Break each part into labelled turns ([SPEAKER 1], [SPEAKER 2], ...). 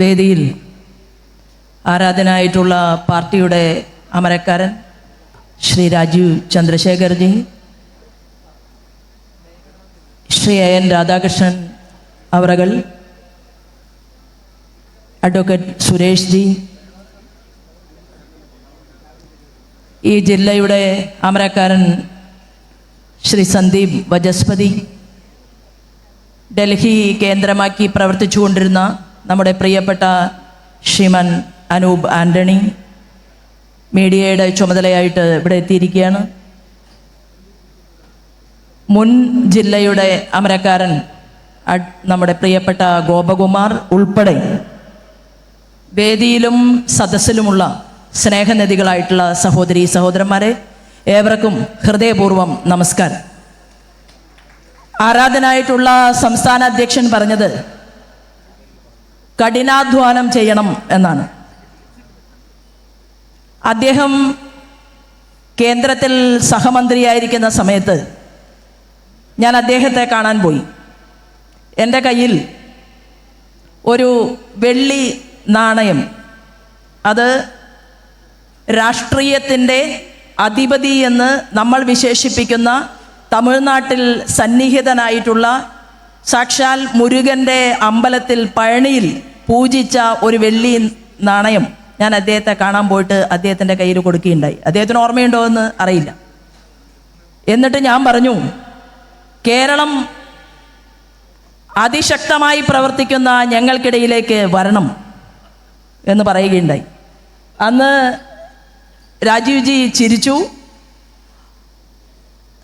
[SPEAKER 1] വേദിയിൽ ആരാധനായിട്ടുള്ള പാർട്ടിയുടെ അമരക്കാരൻ ശ്രീ രാജീവ് ചന്ദ്രശേഖർജി ശ്രീ എ എൻ രാധാകൃഷ്ണൻ അവറകൾ അഡ്വക്കേറ്റ് സുരേഷ് ജി ഈ ജില്ലയുടെ അമരക്കാരൻ ശ്രീ സന്ദീപ് വജസ്പതി ഡൽഹി കേന്ദ്രമാക്കി പ്രവർത്തിച്ചുകൊണ്ടിരുന്ന നമ്മുടെ പ്രിയപ്പെട്ട ശ്രീമൻ അനൂപ് ആന്റണി മീഡിയയുടെ ചുമതലയായിട്ട് ഇവിടെ എത്തിയിരിക്കുകയാണ്. മുൻ ജില്ലയുടെ അമരക്കാരൻ നമ്മുടെ പ്രിയപ്പെട്ട ഗോപകുമാർ ഉൾപ്പെടെ വേദിയിലും സദസ്സിലുമുള്ള സ്നേഹനദികളായിട്ടുള്ള സഹോദരി സഹോദരന്മാരെ ഏവർക്കും ഹൃദയപൂർവം നമസ്കാരം. ആരാധനായിട്ടുള്ള സംസ്ഥാന അധ്യക്ഷൻ പറഞ്ഞത് കഠിനാധ്വാനം ചെയ്യണം എന്നാണ്. അദ്ദേഹം കേന്ദ്രത്തിൽ സഹമന്ത്രിയായിരിക്കുന്ന സമയത്ത് ഞാൻ അദ്ദേഹത്തെ കാണാൻ പോയി. എന്റെ കയ്യിൽ ഒരു വെള്ളി നാണയം അത് രാഷ്ട്രീയത്തിന്റെ അധിപതി എന്ന് നമ്മൾ വിശേഷിപ്പിക്കുന്ന തമിഴ്നാട്ടിൽ സന്നിഹിതനായിട്ടുള്ള സാക്ഷാൽ മുരുകന്റെ അമ്പലത്തിൽ പഴനിയിൽ പൂജിച്ച ഒരു വെള്ളി നാണയം ഞാൻ അദ്ദേഹത്തെ കാണാൻ പോയിട്ട് അദ്ദേഹത്തിന്റെ കയ്യിൽ കൊടുക്കുകയുണ്ടായി. അദ്ദേഹത്തിന് ഓർമ്മയുണ്ടോ എന്ന് അറിയില്ല. എന്നിട്ട് ഞാൻ പറഞ്ഞു കേരളം അതിശക്തമായി പ്രവർത്തിക്കുന്ന ഞങ്ങൾക്കിടയിലേക്ക് വരണം എന്ന് പറയുകയുണ്ടായി. അന്ന് രാജീവ്ജി ചിരിച്ചു.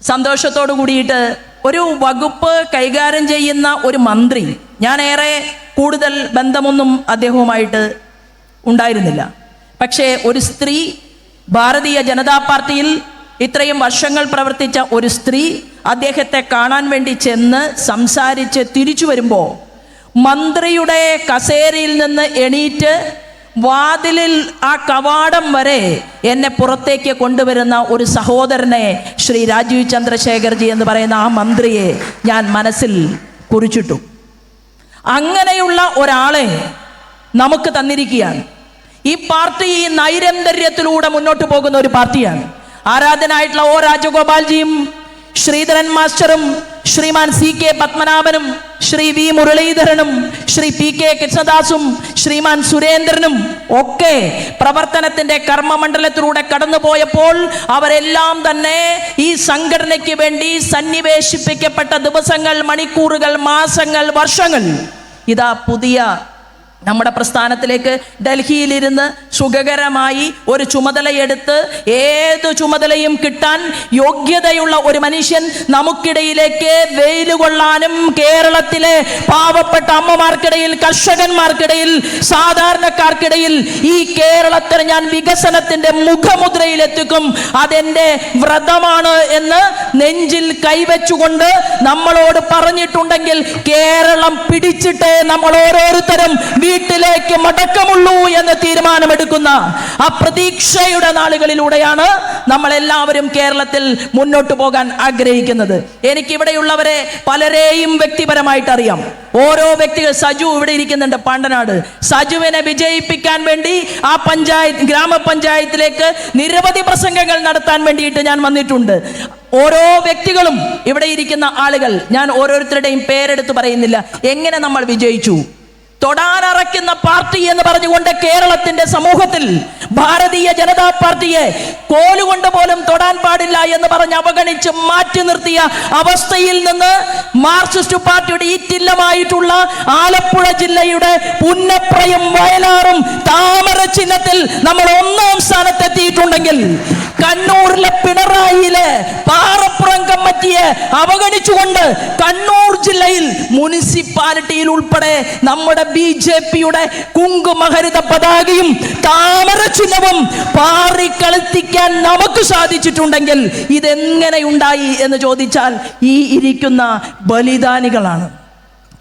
[SPEAKER 1] സന്തോഷത്തോടു കൂടിയിട്ട് ഒരു വകുപ്പ് കൈകാര്യം ചെയ്യുന്ന ഒരു മന്ത്രി. ഞാൻ ഏറെ കൂടുതൽ ബന്ധമൊന്നും അദ്ദേഹവുമായിട്ട് ഉണ്ടായിരുന്നില്ല. പക്ഷേ ഒരു സ്ത്രീ ഭാരതീയ ജനതാ പാർട്ടിയിൽ ഇത്രയും വർഷങ്ങൾ പ്രവർത്തിച്ച ഒരു സ്ത്രീ അദ്ദേഹത്തെ കാണാൻ വേണ്ടി ചെന്ന് സംസാരിച്ച് തിരിച്ചു വരുമ്പോൾ മന്ത്രിയുടെ കസേരയിൽ നിന്ന് എണീറ്റ് വാതിലിൽ ആ കവാടം വരെ എന്നെ പുറത്തേക്ക് കൊണ്ടുവരുന്ന ഒരു സഹോദരനെ ശ്രീ രാജീവ് ചന്ദ്രശേഖർജി എന്ന് പറയുന്ന ആ മന്ത്രിയെ ഞാൻ മനസ്സിൽ കുറിച്ചിട്ടു. അങ്ങനെയുള്ള ഒരാളെ നമുക്ക് തന്നിരിക്കുകയാണ്. ഈ പാർട്ടി ഈ നൈരന്തര്യത്തിലൂടെ മുന്നോട്ട് പോകുന്ന ഒരു പാർട്ടിയാണ്. ആരാധനായിട്ടുള്ള ഓ രാജഗോപാൽജിയും ശ്രീധരൻ മാസ്റ്ററും ശ്രീമാൻ സി കെ പത്മനാഭനും ശ്രീ വി മുരളീധരനും ശ്രീ പി കെ കൃഷ്ണദാസും ശ്രീമാൻ സുരേന്ദ്രനും ഒക്കെ പ്രവർത്തനത്തിന്റെ കർമ്മമണ്ഡലത്തിലൂടെ കടന്നുപോയപ്പോൾ അവരെല്ലാം തന്നെ ഈ സംഘടനയ്ക്ക് വേണ്ടി സന്നിവേശിപ്പിക്കപ്പെട്ട ദിവസങ്ങൾ മണിക്കൂറുകൾ മാസങ്ങൾ വർഷങ്ങൾ ഇതാ പുതിയ നമ്മുടെ പ്രസ്ഥാനത്തിലേക്ക് ഡൽഹിയിലിരുന്ന് സുഖകരമായി ഒരു ചുമതലയെടുത്ത് ഏത് ചുമതലയും കിട്ടാൻ യോഗ്യതയുള്ള ഒരു മനുഷ്യൻ നമുക്കിടയിലേക്ക് വെയിൽ കൊള്ളാനും കേരളത്തിലെ പാവപ്പെട്ട അമ്മമാർക്കിടയിൽ കർഷകന്മാർക്കിടയിൽ സാധാരണക്കാർക്കിടയിൽ ഈ കേരളത്തിന് ഞാൻ വികസനത്തിന്റെ മുഖമുദ്രയിലെത്തിക്കും. അതെന്റെ വ്രതമാണ് എന്ന് നെഞ്ചിൽ കൈവച്ചുകൊണ്ട് നമ്മളോട് പറഞ്ഞിട്ടുണ്ടെങ്കിൽ കേരളം പിടിച്ചിട്ടേ നമ്മൾ ഓരോരുത്തരും വീട്ടിലേക്ക് മടക്കമുള്ളൂ എന്ന് തീരുമാനമെടുക്കുന്ന ആ പ്രതീക്ഷയുടെ നാളുകളിലൂടെയാണ് നമ്മൾ എല്ലാവരും കേരളത്തിൽ മുന്നോട്ട് പോകാൻ ആഗ്രഹിക്കുന്നത്. എനിക്കിവിടെയുള്ളവരെ പലരെയും വ്യക്തിപരമായിട്ട് അറിയാം ഓരോ വ്യക്തികൾ സജു ഇവിടെ ഇരിക്കുന്നുണ്ട് പാണ്ടനാട്. സജുവിനെ വിജയിപ്പിക്കാൻ വേണ്ടി ആ പഞ്ചായത്ത് ഗ്രാമപഞ്ചായത്തിലേക്ക് നിരവധി പ്രസംഗങ്ങൾ നടത്താൻ വേണ്ടിയിട്ട് ഞാൻ വന്നിട്ടുണ്ട്. ഓരോ വ്യക്തികളും ഇവിടെ ഇരിക്കുന്ന ആളുകൾ ഞാൻ ഓരോരുത്തരുടെയും പേരെടുത്ത് പറയുന്നില്ല. എങ്ങനെ നമ്മൾ വിജയിച്ചു? തൊടാനറയ്ക്കുന്ന പാർട്ടി എന്ന് പറഞ്ഞുകൊണ്ട് കേരളത്തിന്റെ സമൂഹത്തിൽ ഭാരതീയ ജനതാ പാർട്ടിയെ കോലുകൊണ്ട് പോലും തൊടാൻ പാടില്ല എന്ന് പറഞ്ഞ് അവഗണിച്ച് മാറ്റി നിർത്തിയ അവസ്ഥയിൽ നിന്ന് മാർക്സിസ്റ്റ് പാർട്ടിയുടെ ഈറ്റില്ലമായിട്ടുള്ള ആലപ്പുഴ ജില്ലയുടെ പുന്നപ്രയും വയലാറും താമര ചിഹ്നത്തിൽ നമ്മൾ ഒന്നാം സ്ഥാനത്തെത്തിയിട്ടുണ്ടെങ്കിൽ കണ്ണൂരിലെ പിണറായിയിലെ പാറപ്പുറം കമ്മിറ്റിയെ അവഗണിച്ചുകൊണ്ട് കണ്ണൂർ ജില്ലയിൽ മുനിസിപ്പാലിറ്റിയിൽ ഉൾപ്പെടെ നമ്മുടെ ബി ജെ പിയുടെ കുങ്കുമഹരിത പതാകയും താമര ചിഹ്നവും പാറി കളിത്തിക്കാൻ നമുക്ക് സാധിച്ചിട്ടുണ്ടെങ്കിൽ ഇതെങ്ങനെ ഉണ്ടായി എന്ന് ചോദിച്ചാൽ ഈ ഇരിക്കുന്ന ബലിദാനികളാണ്.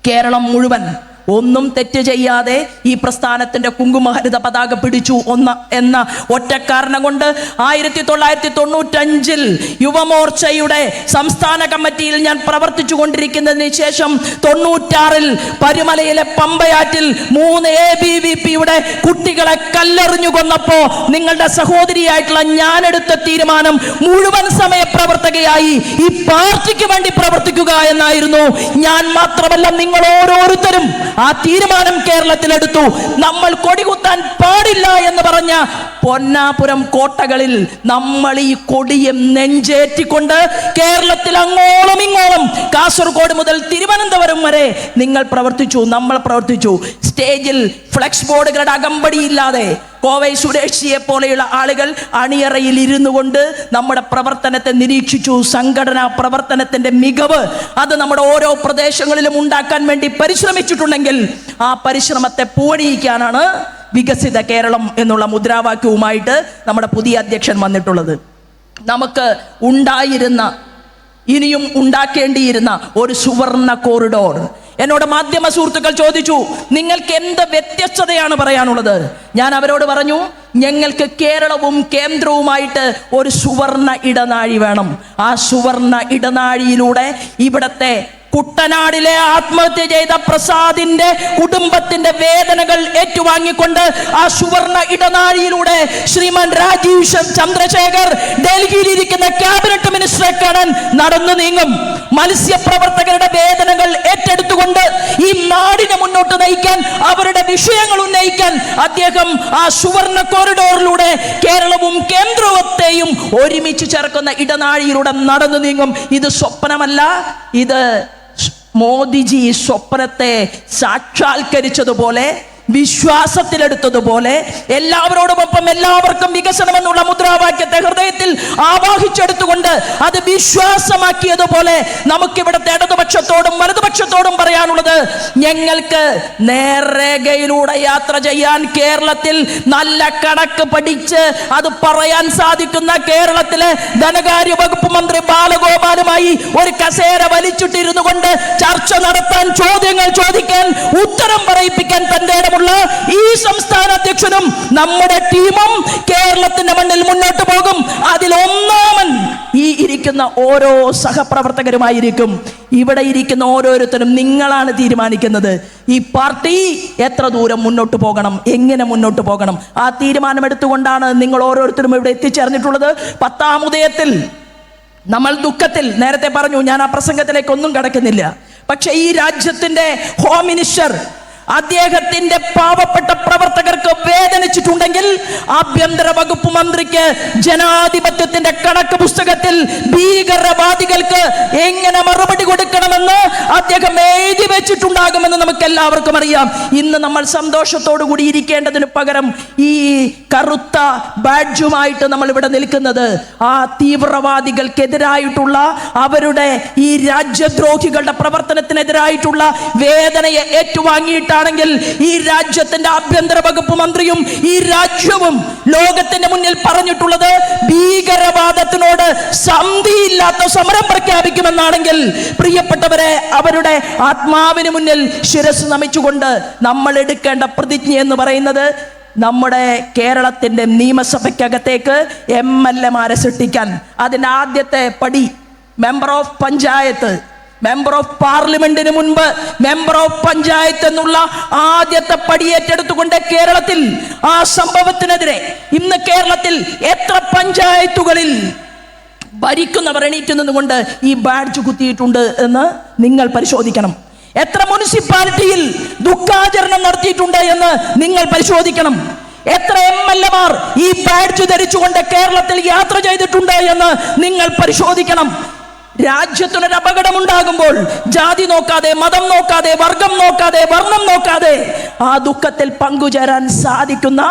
[SPEAKER 1] കേരളം മുഴുവൻ ഒന്നും തെറ്റ് ചെയ്യാതെ ഈ പ്രസ്ഥാനത്തിന്റെ കുങ്കുമഹരിത പതാക പിടിച്ചു ഒന്ന് എന്ന ഒറ്റ കാരണം കൊണ്ട് ആയിരത്തി തൊള്ളായിരത്തി തൊണ്ണൂറ്റഞ്ചിൽ യുവമോർച്ചയുടെ സംസ്ഥാന കമ്മിറ്റിയിൽ ഞാൻ പ്രവർത്തിച്ചു കൊണ്ടിരിക്കുന്നതിന് ശേഷം തൊണ്ണൂറ്റാറിൽ പരുമലയിലെ പമ്പയാറ്റിൽ മൂന്ന് എ ബി വി പിയുടെ കുട്ടികളെ കല്ലെറിഞ്ഞു കൊന്നപ്പോ നിങ്ങളുടെ സഹോദരിയായിട്ടുള്ള ഞാൻ എടുത്ത തീരുമാനം മുഴുവൻ സമയ പ്രവർത്തകയായി ഈ പാർട്ടിക്ക് വേണ്ടി പ്രവർത്തിക്കുക എന്നായിരുന്നു. ഞാൻ മാത്രമല്ല നിങ്ങൾ ഓരോരുത്തരും ആ തീരുമാനം കേരളത്തിലെടുത്തു. നമ്മൾ കൊടികുത്താൻ പാടില്ല എന്ന് പറഞ്ഞ പൊന്നാപുരം കോട്ടകളിൽ നമ്മൾ ഈ കൊടിയും നെഞ്ചേറ്റിക്കൊണ്ട് കേരളത്തിൽ അങ്ങോളം ഇങ്ങോളം കാസർഗോഡ് മുതൽ തിരുവനന്തപുരം വരെ നിങ്ങൾ പ്രവർത്തിച്ചു നമ്മൾ പ്രവർത്തിച്ചു. സ്റ്റേജിൽ ഫ്ലെക്സ് ബോർഡുകളുടെ അകമ്പടിയില്ലാതെ കോവൈ സുരേഷിയെ പോലെയുള്ള ആളുകൾ അണിയറയിൽ ഇരുന്നു കൊണ്ട് നമ്മുടെ പ്രവർത്തനത്തെ നിരീക്ഷിച്ചു. സംഘടനാ പ്രവർത്തനത്തിന്റെ മികവ് അത് നമ്മുടെ ഓരോ പ്രദേശങ്ങളിലും ഉണ്ടാക്കാൻ വേണ്ടി പരിശ്രമിച്ചിട്ടുണ്ടെങ്കിൽ ആ പരിശ്രമത്തെ പൂവണിയിക്കാനാണ് വികസിത കേരളം എന്നുള്ള മുദ്രാവാക്യവുമായിട്ട് നമ്മുടെ പുതിയ അധ്യക്ഷൻ വന്നിട്ടുള്ളത്. നമുക്ക് ഉണ്ടായിരുന്ന ഇനിയും ഉണ്ടാക്കേണ്ടിയിരുന്ന ഒരു സുവർണ കോറിഡോർ എന്നോട് മാധ്യമ സുഹൃത്തുക്കൾ ചോദിച്ചു നിങ്ങൾക്ക് എന്ത് വ്യത്യസ്തതയാണ് പറയാനുള്ളത്? ഞാൻ അവരോട് പറഞ്ഞു ഞങ്ങൾക്ക് കേരളവും കേന്ദ്രവുമായിട്ട് ഒരു സുവർണ ഇടനാഴി വേണം. ആ സുവർണ ഇടനാഴിയിലൂടെ ഇവിടത്തെ കുട്ടനാടിലെ ആത്മഹത്യ ചെയ്ത പ്രസാദിന്റെ കുടുംബത്തിന്റെ വേദനകൾ ഏറ്റുവാങ്ങിക്കൊണ്ട് ആ സുവർണ ഇടനാഴിയിലൂടെ ശ്രീമാൻ രാജീവ് ചന്ദ്രശേഖർ ഡൽഹിയിൽ ഇരിക്കുന്ന ക്യാബിനറ്റ് മിനിസ്റ്ററെ കാണാൻ നടന്നു നീങ്ങും. മത്സ്യപ്രവർത്തകരുടെ വേദനകൾ ഏറ്റെടുത്തുകൊണ്ട് ഈ നാടിനെ മുന്നോട്ട് നയിക്കാൻ അവരുടെ വിഷയങ്ങൾ ഉന്നയിക്കാൻ അദ്ദേഹം ആ സുവർണ കോറിഡോറിലൂടെ കേരളവും കേന്ദ്രത്തെയും ഒരുമിച്ച് ചേർക്കുന്ന ഇടനാഴിയിലൂടെ നടന്നു നീങ്ങും. ഇത് സ്വപ്നമല്ല ഇത് മോദിജി സ്വപ്നത്തെ സാക്ഷാത്കരിച്ചതുപോലെ വിശ്വാസത്തിലെടുത്തതുപോലെ എല്ലാവരോടുമൊപ്പം എല്ലാവർക്കും വികസനം എന്നുള്ള മുദ്രാവാക്യത്തെ ഹൃദയത്തിൽ ആവാഹിച്ചെടുത്തുകൊണ്ട് അത് വിശ്വാസമാക്കിയതുപോലെ നമുക്കിവിടുത്തെ ഇടതുപക്ഷത്തോടും വലതുപക്ഷത്തോടും പറയാനുള്ളത് ഞങ്ങൾക്ക് നേർരേഖയിലൂടെ യാത്ര ചെയ്യാൻ കേരളത്തിൽ നല്ല കണക്ക് പഠിച്ച് അത് പറയാൻ സാധിക്കുന്ന കേരളത്തിലെ ധനകാര്യ വകുപ്പ് മന്ത്രി ബാലഗോപാലുമായി ഒരു കസേര വലിച്ചിട്ടിരുന്നു കൊണ്ട് ചർച്ച നടത്താൻ ചോദ്യങ്ങൾ ചോദിക്കാൻ ഉത്തരം പറയിപ്പിക്കാൻ തന്റെ ഇടമുള്ള ഈ സംസ്ഥാന അധ്യക്ഷനും നമ്മുടെ ടീമും കേരളത്തിന്റെ മണ്ണിൽ മുന്നോട്ട് പോകും. അതിൽ ഒന്നാമൻ ഈ ഇരിക്കുന്ന ഓരോ സഹപ്രവർത്തകരുമായിരിക്കും. ഇവിടെ ഇരിക്കുന്ന ഓരോരുത്തരും നിങ്ങളാണ് തീരുമാനിക്കുന്നത്. ഈ പാർട്ടി എത്ര ദൂരം മുന്നോട്ട് പോകണം? എങ്ങനെ മുന്നോട്ട് പോകണം? ആ തീരുമാനമെടുത്തുകൊണ്ടാണ് നിങ്ങൾ ഓരോരുത്തരും ഇവിടെ എത്തിച്ചേർന്നിട്ടുള്ളത്. പത്താം ഉദയത്തിൽ നമ്മൾ ദുഃഖത്തിൽ നേരത്തെ പറഞ്ഞു ഞാൻ ആ പ്രസംഗത്തിലേക്ക് ഒന്നും കടക്കുന്നില്ല. പക്ഷേ ഈ രാജ്യത്തിന്റെ ഹോം മിനിസ്റ്റർ അദ്ദേഹത്തിന്റെ പാവപ്പെട്ട പ്രവർത്തകർക്ക് വേദനിച്ചിട്ടുണ്ടെങ്കിൽ ആഭ്യന്തര വകുപ്പ് മന്ത്രിക്ക് ജനാധിപത്യത്തിന്റെ കണക്ക് ഭീകരവാദികൾക്ക് എങ്ങനെ മറുപടി കൊടുക്കണമെന്ന് അദ്ദേഹം എഴുതി വെച്ചിട്ടുണ്ടാകുമെന്ന് നമുക്ക് എല്ലാവർക്കും അറിയാം. ഇന്ന് നമ്മൾ സന്തോഷത്തോടു കൂടി ഇരിക്കേണ്ടതിന് പകരം ഈ കറുത്ത ബാഡ്ജുമായിട്ട് നമ്മൾ ഇവിടെ നിൽക്കുന്നത്. ആ തീവ്രവാദികൾക്കെതിരായിട്ടുള്ള അവരുടെ ഈ രാജ്യദ്രോഹികളുടെ പ്രവർത്തനത്തിനെതിരായിട്ടുള്ള വേദനയെ ഏറ്റുവാങ്ങിയിട്ടാണെങ്കിൽ ഈ രാജ്യത്തിന്റെ ആഭ്യന്തര വകുപ്പ് മന്ത്രിയും ഈ രാജ്യവും ലോകത്തിന്റെ മുന്നിൽ പറഞ്ഞിട്ടുള്ളത് ഭീകരവാദത്തിനോട് സന്ധിയില്ലാത്ത സമരം പ്രഖ്യാപിക്കുമെന്നാണെങ്കിൽ പ്രിയപ്പെട്ടവരെ അവരുടെ ആത്മാവിന് മുന്നിൽ ശിരസ് നമിച്ചുകൊണ്ട് നമ്മൾ എടുക്കേണ്ട പ്രതിജ്ഞ എന്ന് പറയുന്നത് നമ്മുടെ കേരളത്തിന്റെ നിയമസഭയ്ക്കകത്തേക്ക് എം എൽ എമാരെ സൃഷ്ടിക്കാൻ. അതിന്റെ ആദ്യത്തെ പടി member of panchayat. Member of പാർലമെന്റിന് മുൻപ് മെമ്പർ ഓഫ് പഞ്ചായത്ത് എന്നുള്ള ആദ്യത്തെ പടി ഏറ്റെടുത്തുകൊണ്ട് കേരളത്തിൽ ആ സംഭവത്തിനെതിരെ ഇന്ന് കേരളത്തിൽ എത്ര പഞ്ചായത്തുകളിൽ ഭരിക്കുന്നവർ എണീറ്റ് നിന്നുകൊണ്ട് ഈ ബാഡ്ജ് കുത്തിയിട്ടുണ്ട് എന്ന് നിങ്ങൾ പരിശോധിക്കണം. എത്ര മുനിസിപ്പാലിറ്റിയിൽ ദുഃഖാചരണം നടത്തിയിട്ടുണ്ട് എന്ന് നിങ്ങൾ പരിശോധിക്കണം. എത്ര എം എൽ എമാർ ഈ ബാഡ്ജ് ധരിച്ചുകൊണ്ട് കേരളത്തിൽ യാത്ര ചെയ്തിട്ടുണ്ട് എന്ന് നിങ്ങൾ പരിശോധിക്കണം. രാജ്യത്തിനൊരു അപകടമുണ്ടാകുമ്പോൾ ജാതി നോക്കാതെ മതം നോക്കാതെ വർഗം നോക്കാതെ വർണം നോക്കാതെ ആ ദുഃഖത്തിൽ പങ്കുചേരാൻ സാധിക്കുന്ന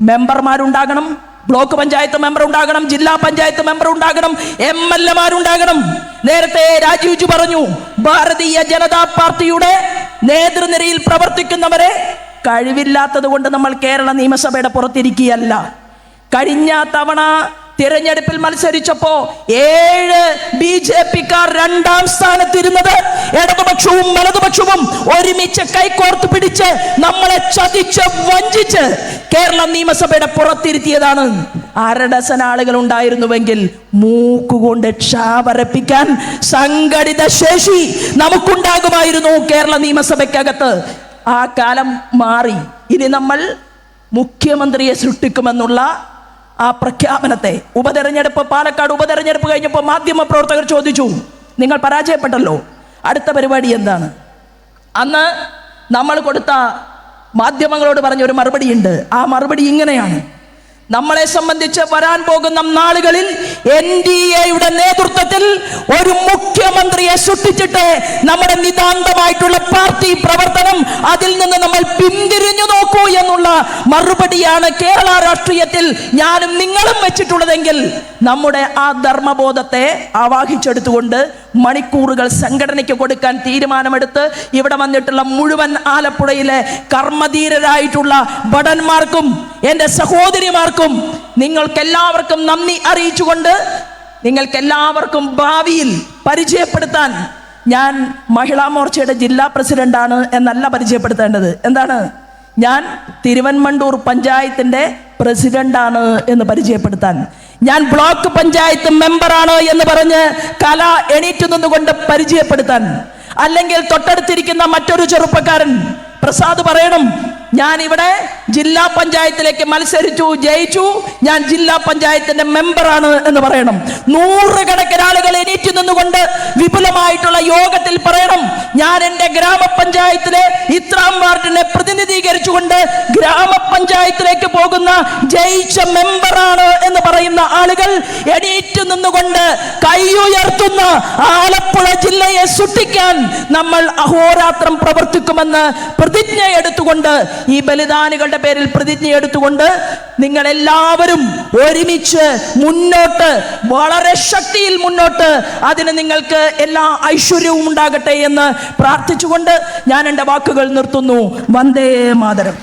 [SPEAKER 1] മെമ്പർമാരുണ്ടാകണം. ബ്ലോക്ക് പഞ്ചായത്ത് മെമ്പർ ഉണ്ടാകണം ജില്ലാ പഞ്ചായത്ത് മെമ്പർ ഉണ്ടാകണം എം എൽ എമാരുണ്ടാകണം. നേരത്തെ രാജീവ്ജി പറഞ്ഞു ഭാരതീയ ജനതാ പാർട്ടിയുടെ നേതൃനിരയിൽ പ്രവർത്തിക്കുന്നവരെ കഴിവില്ലാത്തത് കൊണ്ട് നമ്മൾ കേരള നിയമസഭയുടെ പുറത്തിരിക്കുകയല്ല. കഴിഞ്ഞ തവണ തിരഞ്ഞെടുപ്പിൽ മത്സരിച്ചപ്പോ ഏഴ് ബി ജെ പിക്കാർ രണ്ടാം സ്ഥാനത്തിരുന്നത്. ഇടതുപക്ഷവും വലതുപക്ഷവും ഒരുമിച്ച് കൈകോർത്ത് പിടിച്ച് നമ്മളെ ചതിച്ച് വഞ്ചിച്ച് കേരള നിയമസഭയുടെ പുറത്തിരുത്തിയതാണ്. അര ആളുകൾ ഉണ്ടായിരുന്നുവെങ്കിൽ മൂക്കുകൊണ്ട് ക്ഷാപരപ്പിക്കാൻ സംഘടിത ശേഷി നമുക്കുണ്ടാകുമായിരുന്നു കേരള നിയമസഭയ്ക്കകത്ത്. ആ കാലം മാറി. ഇനി നമ്മൾ മുഖ്യമന്ത്രിയെ സൃഷ്ടിക്കുമെന്നുള്ള ആ പ്രഖ്യാപനത്തെ ഉപതെരഞ്ഞെടുപ്പ് പാലക്കാട് ഉപതെരഞ്ഞെടുപ്പ് കഴിഞ്ഞപ്പോൾ മാധ്യമ പ്രവർത്തകർ ചോദിച്ചു നിങ്ങൾ പരാജയപ്പെട്ടല്ലോ. അടുത്ത പരിപാടി എന്താണ്? അന്ന് നമ്മൾ കൊടുത്ത മാധ്യമങ്ങളോട് പറഞ്ഞ ഒരു മറുപടിയുണ്ട്. ആ മറുപടി ഇങ്ങനെയാണ്. നമ്മളെ സംബന്ധിച്ച് വരാൻ പോകുന്ന നാളുകളിൽ എൻ ഡി എയുടെ നേതൃത്വത്തിൽ ഒരു മുഖ്യമന്ത്രിയെ സൃഷ്ടിച്ചിട്ട് നമ്മുടെ നിതാന്തമായിട്ടുള്ള പാർട്ടി പ്രവർത്തനം അതിൽ നിന്ന് നമ്മൾ പിന്തിരിഞ്ഞു നോക്കൂ. എന്നുള്ള മറുപടിയാണ് കേരള രാഷ്ട്രീയത്തിൽ ഞാനും നിങ്ങളും വെച്ചിട്ടുള്ളതെങ്കിൽ നമ്മുടെ ആ ധർമ്മബോധത്തെ ആവാഹിച്ചെടുത്തുകൊണ്ട് മണിക്കൂറുകൾ സംഘടനയ്ക്ക് കൊടുക്കാൻ തീരുമാനമെടുത്ത് ഇവിടെ വന്നിട്ടുള്ള മുഴുവൻ ആലപ്പുഴയിലെ കർമ്മധീരരായിട്ടുള്ള ഭടന്മാർക്കും എന്റെ സഹോദരിമാർക്കും നിങ്ങൾക്കെല്ലാവർക്കും നന്ദി അറിയിച്ചുകൊണ്ട് നിങ്ങൾക്കെല്ലാവർക്കും ഭാവിയിൽ പരിചയപ്പെടുത്താൻ ഞാൻ മഹിളാ മോർച്ചയുടെ ജില്ലാ പ്രസിഡന്റാണ് എന്നല്ല പരിചയപ്പെടുത്തേണ്ടത്. എന്താണ്? ഞാൻ തിരുവൻമണ്ടൂർ പഞ്ചായത്തിന്റെ പ്രസിഡന്റാണ് എന്ന് പരിചയപ്പെടുത്താൻ. ഞാൻ ബ്ലോക്ക് പഞ്ചായത്ത് മെമ്പറാണ് എന്ന് പറഞ്ഞ് കല എണീറ്റു നിന്നുകൊണ്ട് പരിചയപ്പെടുത്താൻ. അല്ലെങ്കിൽ തൊട്ടടുത്തിരിക്കുന്ന മറ്റൊരു ചെറുപ്പക്കാരൻ പ്രസാദ് പറയണം ഞാൻ ഇവിടെ ജില്ലാ പഞ്ചായത്തിലേക്ക് മത്സരിച്ചു ജയിച്ചു. ഞാൻ ജില്ലാ പഞ്ചായത്തിന്റെ മെമ്പറാണ് എന്ന് പറയണം. നൂറുകണക്കിന് ആളുകൾ എണീറ്റ് നിന്നുകൊണ്ട് വിപുലമായിട്ടുള്ള യോഗത്തിൽ പറയണം. ഞാൻ എന്റെ ഗ്രാമപഞ്ചായത്തിലെ ഇത്രാം വാർഡിനെ പ്രതിനിധീകരിച്ചുകൊണ്ട് ഗ്രാമപഞ്ചായത്തിലേക്ക് പോകുന്ന ജയിച്ച മെമ്പറാണ് എന്ന് പറയുന്ന ആളുകൾ എണീറ്റ് നിന്നുകൊണ്ട് കൈയുയർത്തുന്ന ആലപ്പുഴ ജില്ലയെ സൃഷ്ടിക്കാൻ നമ്മൾ അഹോരാത്രം പ്രവർത്തിക്കുമെന്ന് പ്രതിജ്ഞ എടുത്തുകൊണ്ട് ഈ ബലിദാനികളുടെ പേരിൽ പ്രതിജ്ഞ എടുത്തുകൊണ്ട് നിങ്ങൾ എല്ലാവരും ഒരുമിച്ച് മുന്നോട്ട് വളരെ ശക്തിയിൽ മുന്നോട്ട് അതിന് നിങ്ങൾക്ക് എല്ലാ ഐശ്വര്യവും ഉണ്ടാകട്ടെ എന്ന് പ്രാർത്ഥിച്ചുകൊണ്ട് ഞാൻ എന്റെ വാക്കുകൾ നിർത്തുന്നു. വന്ദേ മാതരം.